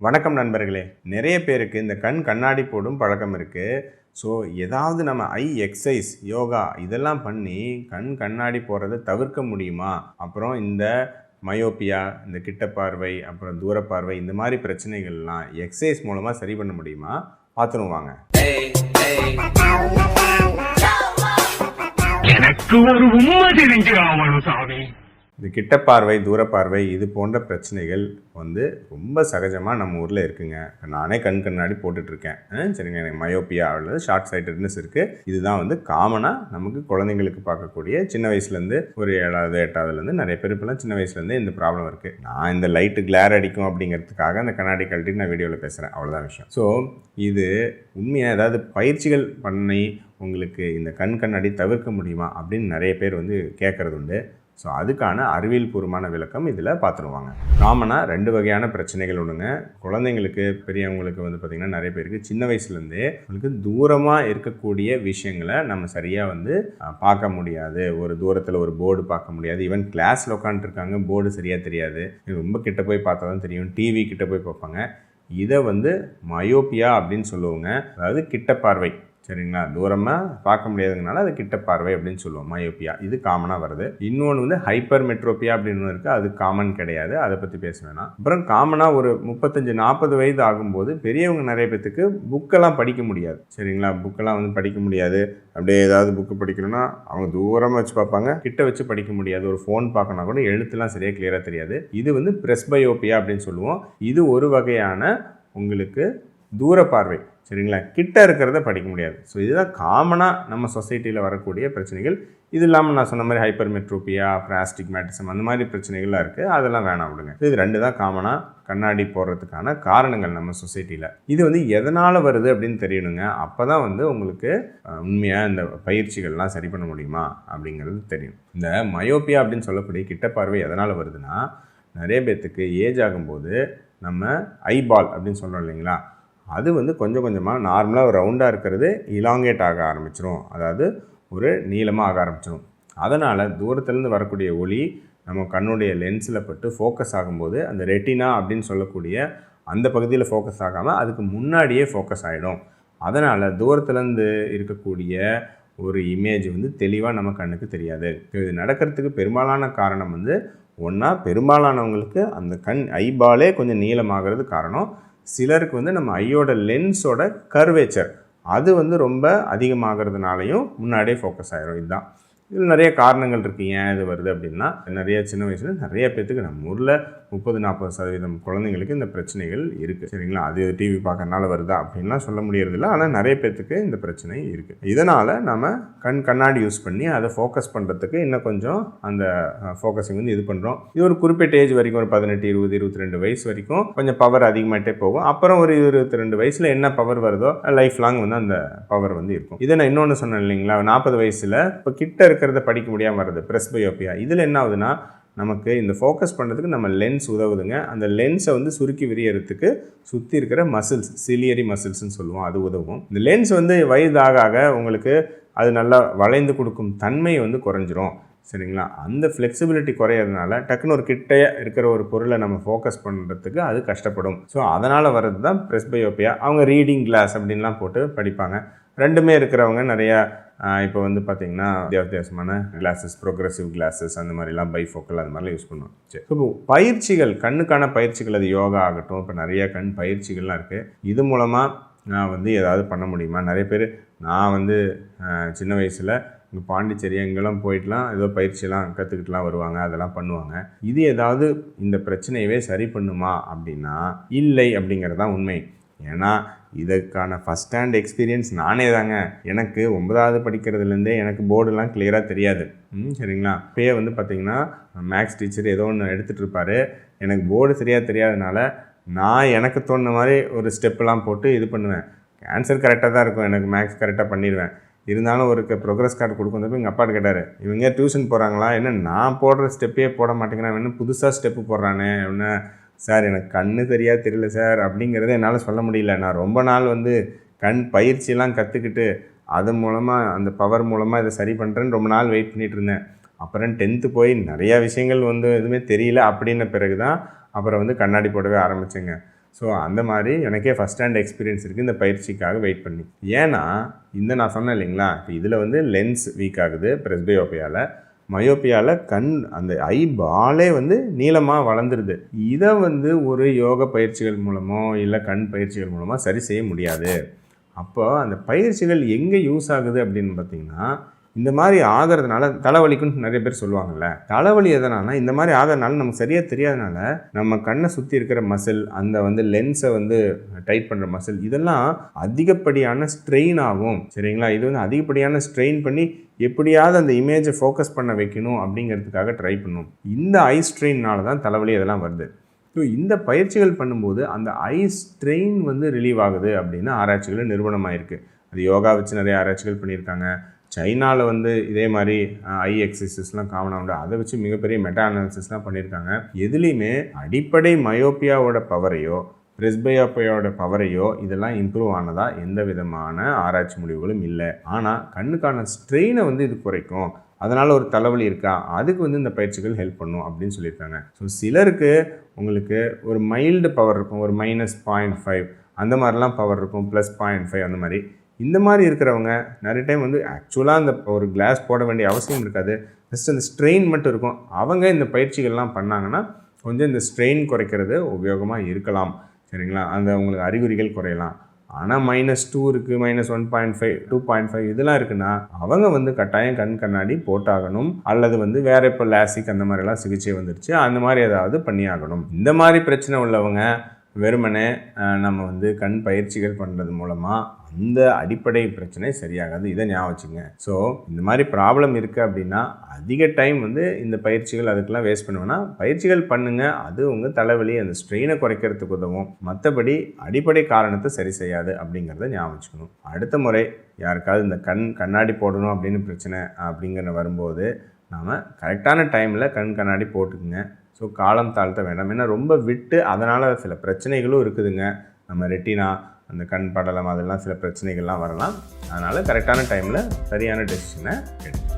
வணக்கம் நண்பர்களே. நிறைய பேருக்கு இந்த கண் கண்ணாடி போடும் பழக்கம் இருக்குது ஸோ ஏதாவது நம்ம ஐ எக்ஸசைஸ் யோகா இதெல்லாம் பண்ணி கண் கண்ணாடி போகிறத தவிர்க்க முடியுமா? அப்புறம் இந்த மயோப்பியா இந்த கிட்ட பார்வை அப்புறம் தூர பார்வை இந்த மாதிரி பிரச்சனைகள்லாம் எக்ஸசைஸ் மூலமாக சரி பண்ண முடியுமா? பார்த்துருவோம் வாங்க. எனக்கு ஒரு உண்மை தெரிஞ்சு ஆகணும் சாமி. இந்த கிட்ட பார்வை தூர பார்வை இது போன்ற பிரச்சனைகள் வந்து ரொம்ப சகஜமாக நம்ம ஊரில் இருக்குங்க. நானே கண் கண்ணாடி போட்டுட்ருக்கேன். சரிங்க எனக்கு மயோப்பியா அல்லது ஷார்ட் சைட்டட்னஸ் இருக்குது இதுதான் வந்து காமனாக நமக்கு குழந்தைங்களுக்கு பார்க்கக்கூடிய சின்ன வயசுலேருந்து ஒரு ஏழாவது எட்டாவதுலேருந்து நிறைய பேர் இப்போலாம் சின்ன வயசுலேருந்து இந்த ப்ராப்ளம் இருக்குது நான் இந்த லைட்டு கிளேர் அடிக்கும் அப்படிங்கிறதுக்காக அந்த கண்ணாடி கழட்டி நான் வீடியோவில் பேசுகிறேன் அவ்வளோதான் விஷயம். ஸோ இது உண்மையாக ஏதாவது பயிற்சிகள் பண்ணி உங்களுக்கு இந்த கண் கண்ணாடி தவிர்க்க முடியுமா அப்படின்னு நிறைய பேர் வந்து கேட்குறது உண்டு. ஸோ அதுக்கான அறிவியல் பூர்வமான விளக்கம் இதில் பார்த்துருவாங்க. காமனாக ரெண்டு வகையான பிரச்சனைகள் ஒன்றுங்க குழந்தைங்களுக்கு பெரியவங்களுக்கு வந்து பார்த்திங்கன்னா நிறைய பேருக்கு சின்ன வயசுலேருந்தே உங்களுக்கு தூரமாக இருக்கக்கூடிய விஷயங்களை நம்ம சரியாக வந்து பார்க்க முடியாது. ஒரு தூரத்தில் ஒரு போர்டு பார்க்க முடியாது. ஈவன் கிளாஸில் உட்காந்துருக்காங்க போர்டு சரியாக தெரியாது. ரொம்ப கிட்ட போய் பார்த்தா தான் தெரியும். டிவி கிட்ட போய் பார்ப்பாங்க. இதை வந்து மயோப்பியா அப்படின்னு சொல்லுவோங்க. அதாவது கிட்ட பார்வை சரிங்களா? தூரமாக பார்க்க முடியாதுங்கனால அது கிட்ட பார்வை அப்படின்னு சொல்லுவோம் மயோப்பியா இது காமனாக வருது. இன்னொன்று வந்து ஹைப்பர் மெட்ரோப்பியா அப்படின்னு ஒன்று இருக்குது அது காமன் கிடையாது. அதை பற்றி பேச வேணாம். அப்புறம் காமனாக ஒரு முப்பத்தஞ்சு நாற்பது வயது ஆகும்போது பெரியவங்க நிறைய பேத்துக்கு புக்கெல்லாம் படிக்க முடியாது. சரிங்களா? புக்கெல்லாம் வந்து படிக்க முடியாது. அப்படியே ஏதாவது புக்கு படிக்கணும்னா அவங்க தூரமாக வச்சு பார்ப்பாங்க. கிட்ட வச்சு படிக்க முடியாது. ஒரு ஃபோன் பார்க்கணும்னா கூட எழுத்துலாம் சரியாக கிளியராக தெரியாது. இது வந்து பிரஸ்பயோப்பியா அப்படின்னு சொல்லுவோம். இது ஒரு வகையான உங்களுக்கு தூர பார்வை சரிங்களா? கிட்ட இருக்கிறத படிக்க முடியாது. ஸோ இதுதான் காமனாக நம்ம சொசைட்டியில் வரக்கூடிய பிரச்சனைகள். இது இல்லாமல் நான் சொன்ன மாதிரி ஹைப்பர் மெட்ரோபியா பிளாஸ்டிக் ஆஸ்டிக்மேட்டிசம் அந்த மாதிரி பிரச்சனைகள்லாம் இருக்குது அதெல்லாம் வேணாம் விடுங்க. இது ரெண்டு தான் காமனாக கண்ணாடி போடுறதுக்கான காரணங்கள் நம்ம சொசைட்டியில் இது வந்து எதனால் வருது அப்படின்னு தெரியணுங்க. அப்போ தான் வந்து உங்களுக்கு உண்மையாக இந்த பயிற்சிகள்லாம் சரி பண்ண முடியுமா அப்படிங்கிறது தெரியும். இந்த மயோப்பியா அப்படின்னு சொல்லக்கூடிய கிட்ட பார்வை எதனால் வருதுன்னா நிறைய பேர்த்துக்கு ஏஜ் ஆகும்போது நம்ம ஐபால் அப்படின்னு சொல்கிறோம் இல்லைங்களா? அது வந்து கொஞ்சம் கொஞ்சமாக நார்மலாக ரவுண்டாக இருக்கிறது இலாங்கேட் ஆக ஆரம்பிச்சிரும். அதாவது ஒரு நீளமாக ஆக ஆரம்பிச்சிடும் அதனால் தூரத்துலேருந்து வரக்கூடிய ஒளி நம்ம கண்ணுடைய லென்ஸில் பட்டு ஃபோக்கஸ் ஆகும்போது அந்த ரெட்டினா அப்படின்னு சொல்லக்கூடிய அந்த பகுதியில் ஃபோக்கஸ் ஆகாமல் அதுக்கு முன்னாடியே ஃபோக்கஸ் ஆகிடும் அதனால் தூரத்துலேருந்து இருக்கக்கூடிய ஒரு இமேஜ் வந்து தெளிவாக நம்ம கண்ணுக்கு தெரியாது. இது நடக்கிறதுக்கு பெரும்பாலான காரணம் வந்து ஒன்றா பெரும்பாலானவங்களுக்கு அந்த கண் ஐபாலே கொஞ்சம் நீளமாகிறது காரணம். சிலருக்கு வந்து நம்ம ஐயோட லென்ஸோட கர்வேச்சர் அது வந்து ரொம்ப அதிகமாகிறதுனாலையும் முன்னாடியே ஃபோக்கஸ் ஆகிரும் இதுதான். இதில் நிறைய காரணங்கள் இருக்குது ஏன் இது வருது அப்படின்னா நிறைய சின்ன வயசில் நிறைய பேர்த்துக்கு நம்ம ஊரில் முப்பது நாற்பது சதவீதம் குழந்தைங்களுக்கு இந்த பிரச்சனைகள் இருக்குது சரிங்களா? அது டிவி பார்க்கறனால வருதா அப்படின்லாம் சொல்ல முடியறதில்ல. ஆனால் நிறைய பேர்த்துக்கு இந்த பிரச்சனை இருக்குது இதனால் நம்ம கண் கண்ணாடி யூஸ் பண்ணி அதை ஃபோக்கஸ் பண்ணுறதுக்கு இன்னும் கொஞ்சம் அந்த ஃபோக்கஸிங் வந்து இது பண்ணுறோம் இது ஒரு குறிப்பிட்ட ஏஜ் வரைக்கும் ஒரு பதினெட்டு இருபது இருபத்தி ரெண்டு வயசு வரைக்கும் கொஞ்சம் பவர் அதிகமாகிட்டே போகும். அப்புறம் ஒரு இருபத்தி ரெண்டு வயசில் என்ன பவர் வருதோ லைஃப் லாங் வந்து அந்த பவர் வந்து இருக்கும். இதை நான் இன்னொன்று சொன்னேன் இல்லைங்களா? நாற்பது வயசில் இப்போ கிட்ட இருக்கிறத படிக்க முடியாமல் வருது. பிரஸ்பயோப்பியா இதில் என்ன ஆகுதுன்னா நமக்கு இந்த ஃபோக்கஸ் பண்ணுறதுக்கு நம்ம லென்ஸ் உதவுதுங்க. அந்த லென்ஸை வந்து சுருக்கி விரியறதுக்கு சுற்றி இருக்கிற மசில்ஸ் சிலியரி மசில்ஸ்னு சொல்லுவோம். அது உதவும். இந்த லென்ஸ் வந்து வயதாக ஆக உங்களுக்கு அது நல்லா வளைந்து கொடுக்கும் தன்மை வந்து குறைஞ்சிரும். சரிங்களா? அந்த ஃப்ளெக்சிபிலிட்டி குறையிறதுனால டக்குன்னு ஒரு கிட்ட இருக்கிற ஒரு பொருளை நம்ம ஃபோக்கஸ் பண்ணுறதுக்கு அது கஷ்டப்படும். ஸோ அதனால் வர்றது தான் ப்ரெஸ்பயோப்பியா அவங்க ரீடிங் கிளாஸ் அப்படின்லாம் போட்டு படிப்பாங்க. ரெண்டுமே இருக்கிறவங்க நிறையா இப்போ வந்து பார்த்திங்கன்னா வித்தியாசமான கிளாஸஸ் ப்ரோக்ரஸிவ் கிளாஸஸ் அந்த மாதிரிலாம் பைஃபோக்கல் அது மாதிரிலாம் யூஸ் பண்ணுவோம் சரி. இப்போ பயிற்சிகள் கண்ணுக்கான பயிற்சிகள் அது யோகா ஆகட்டும் இப்போ நிறைய கண் பயிற்சிகள்லாம் இருக்குது இது மூலமாக நான் வந்து ஏதாவது பண்ண முடியுமா? நிறைய பேர் நான் வந்து சின்ன வயசில் இங்கே பாண்டிச்சேரி எங்கெல்லாம் போயிட்டுலாம் ஏதோ பயிற்சியெல்லாம் கற்றுக்கிட்டுலாம் வருவாங்க அதெல்லாம் பண்ணுவாங்க. இது ஏதாவது இந்த பிரச்சனையவே சரி பண்ணுமா அப்படின்னா இல்லை அப்படிங்கிறது தான் உண்மை. ஏன்னா இதற்கான ஃபஸ்ட் ஹேண்ட் எக்ஸ்பீரியன்ஸ் நானே தாங்க. எனக்கு ஒன்பதாவது படிக்கிறதுலேருந்தே எனக்கு போர்டுலாம் கிளியராக தெரியாது. ம் சரிங்களா? இப்போயே வந்து பார்த்திங்கன்னா மேக்ஸ் டீச்சர் ஏதோ ஒன்று எடுத்துகிட்டு இருப்பார். எனக்கு போர்டு சரியாக தெரியாதனால நான் எனக்கு தோணுன மாதிரி ஒரு ஸ்டெப்பெல்லாம் போட்டு இது பண்ணுவேன். ஆன்சர் கரெக்டாக தான் இருக்கும். எனக்கு மேக்ஸ் கரெக்டாக பண்ணிடுவேன். இருந்தாலும் ஒரு ப்ரோக்ரஸ் கார்டு கொடுக்கும் எங்கள் அப்பாட்டு கேட்டார் இவங்க டியூஷன் போகிறாங்களா என்ன நான் போடுற ஸ்டெப்பே போட மாட்டேங்கிறான். என்ன புதுசாக ஸ்டெப்பு போடுறானே? என்ன? சார் எனக்கு கண்ணு தெரியாது தெரியல சார். அப்படிங்கிறத என்னால் சொல்ல முடியல. நான் ரொம்ப நாள் வந்து கண் பயிற்சியெல்லாம் கற்றுக்கிட்டு அது மூலமாக அந்த பவர் மூலமாக இதை சரி பண்ணுறேன்னு ரொம்ப நாள் வெயிட் பண்ணிகிட்டு இருந்தேன். அப்புறம் டென்த்து போய் நிறையா விஷயங்கள் வந்து எதுவுமே தெரியல. அப்படின்ன பிறகு தான் அப்புறம் வந்து கண்ணாடி போடவே ஆரம்பிச்சேங்க. ஸோ அந்த மாதிரி எனக்கே ஃபஸ்ட் ஹேண்ட் எக்ஸ்பீரியன்ஸ் இருக்குது இந்த பயிற்சிக்காக வெயிட் பண்ணி. ஏன்னா இந்த நான் சொன்னேன் இல்லைங்களா? இப்போ இதில் வந்து லென்ஸ் வீக் ஆகுது ப்ரெஸ்பயோப்பியாவில் மயோப்பியாவில் கண் அந்த ஐ பாலே வந்து நீளமாக வளர்ந்துருது. இதை வந்து ஒரு யோக பயிற்சிகள் மூலமோ இல்லை கண் பயிற்சிகள் மூலமாக சரி செய்ய முடியாது. அப்போ அந்த பயிற்சிகள் எங்கே யூஸ் ஆகுது அப்படின்னு பார்த்தீங்கன்னா இந்த மாதிரி ஆகிறதுனால தலைவலிக்குன்னு நிறைய பேர் சொல்லுவாங்கல்ல. தலைவலி எதனால இந்த மாதிரி ஆகிறதுனால நமக்கு சரியாக தெரியாதனால நம்ம கண்ணை சுற்றி இருக்கிற மசில் அந்த வந்து லென்ஸை வந்து டைட் பண்ணுற மசில் இதெல்லாம் அதிகப்படியான ஸ்ட்ரெயின் ஆகும். சரிங்களா? இது வந்து அதிகப்படியான ஸ்ட்ரெயின் பண்ணி எப்படியாவது அந்த இமேஜை ஃபோக்கஸ் பண்ண வைக்கணும் அப்படிங்கிறதுக்காக ட்ரை பண்ணும். இந்த ஐ ஸ்ட்ரெயின்னால தான் தலைவலி இதெல்லாம் வருது. ஸோ இந்த பயிற்சிகள் பண்ணும்போது அந்த ஐ ஸ்ட்ரெயின் வந்து ரிலீவ் ஆகுது அப்படின்னு ஆராய்ச்சிகள் நிறுவனமாயிருக்கு. அது யோகா வச்சு நிறைய ஆராய்ச்சிகள் பண்ணியிருக்காங்க. சைனாவில் வந்து இதே மாதிரி ஐ எக்ஸசைசஸ்லாம் காமனாக உண்டு. அதை வச்சு மிகப்பெரிய மெட்டா அனாலிசிஸ்லாம் பண்ணியிருக்காங்க எதுலேயுமே அடிப்படை மயோப்பியாவோட பவரையோ பிரெஸ்பயோப்பியாவோட பவரையோ இதெல்லாம் இம்ப்ரூவ் ஆனதாக எந்த விதமான ஆராய்ச்சி முடிவுகளும் இல்லை. ஆனால் கண்ணுக்கான ஸ்ட்ரெயினை வந்து இது குறைக்கும். அதனால் ஒரு தலைவலி இருக்கா? அதுக்கு வந்து இந்த பயிற்சிகள் ஹெல்ப் பண்ணும் அப்படின்னு சொல்லியிருக்காங்க. ஸோ சிலருக்கு உங்களுக்கு ஒரு மைல்டு பவர் இருக்கும். ஒரு மைனஸ் பாயிண்ட் ஃபைவ் அந்த மாதிரிலாம் பவர் இருக்கும். ப்ளஸ் பாயிண்ட் ஃபைவ் அந்த மாதிரி. இந்த மாதிரி இருக்கிறவங்க நிறைய டைம் வந்து ஆக்சுவலாக அந்த ஒரு கிளாஸ் போட வேண்டிய அவசியம் இருக்காது. ஜஸ்ட் அந்த ஸ்ட்ரெயின் மட்டும் இருக்கும். அவங்க இந்த பயிற்சிகள்லாம் பண்ணாங்கன்னா கொஞ்சம் இந்த ஸ்ட்ரெயின் குறைக்கிறது உபயோகமாக இருக்கலாம். சரிங்களா? அந்த உங்களுக்கு அறிகுறிகள் குறையலாம். ஆனால் மைனஸ் டூ இருக்குது minus one point five two point five இதெல்லாம் இருக்குன்னா அவங்க வந்து கட்டாயம் கண் கண்ணாடி போட்டாகணும். அல்லது வந்து வேற இப்போ லாசிக் அந்த மாதிரிலாம் சிகிச்சை வந்துருச்சு. அந்த மாதிரி ஏதாவது பண்ணியாகணும். இந்த மாதிரி பிரச்சனை உள்ளவங்க வெறுமனே நம்ம வந்து கண் பயிற்சிகள் பண்ணுறது மூலமாக அந்த அடிப்படை பிரச்சனை சரியாகாது. இதை ஞாபகம் வச்சுங்க. ஸோ இந்த மாதிரி ப்ராப்ளம் இருக்குது அப்படின்னா அதிக டைம் வந்து இந்த பயிற்சிகள் அதுக்கெல்லாம் வேஸ்ட் பண்ணுவேன்னா பயிற்சிகள் பண்ணுங்கள் அது உங்கள் தலைவலி அந்த ஸ்ட்ரெயினை குறைக்கிறதுக்கு உதவும். மற்றபடி அடிப்படை காரணத்தை சரி செய்யாது அப்படிங்கிறத ஞாபகம் வச்சுக்கணும். அடுத்த முறை யாருக்காவது இந்த கண் கண்ணாடி போடணும் அப்படின்னு பிரச்சனை அப்படிங்கிற வரும்போது நாம் கரெக்டான டைமில் கண் கண்ணாடி போட்டுக்குங்க. ஸோ காலம் தாழ்த்த வேண்டாம். ஏன்னா ரொம்ப விட்டு அதனால் சில பிரச்சனைகளும் இருக்குதுங்க. நம்ம ரெட்டினா அந்த கண் படலம் அதெல்லாம் சில பிரச்சனைகள்லாம் வரலாம். அதனால் கரெக்டான டைமில் சரியான டெசிஷனை எடுங்க.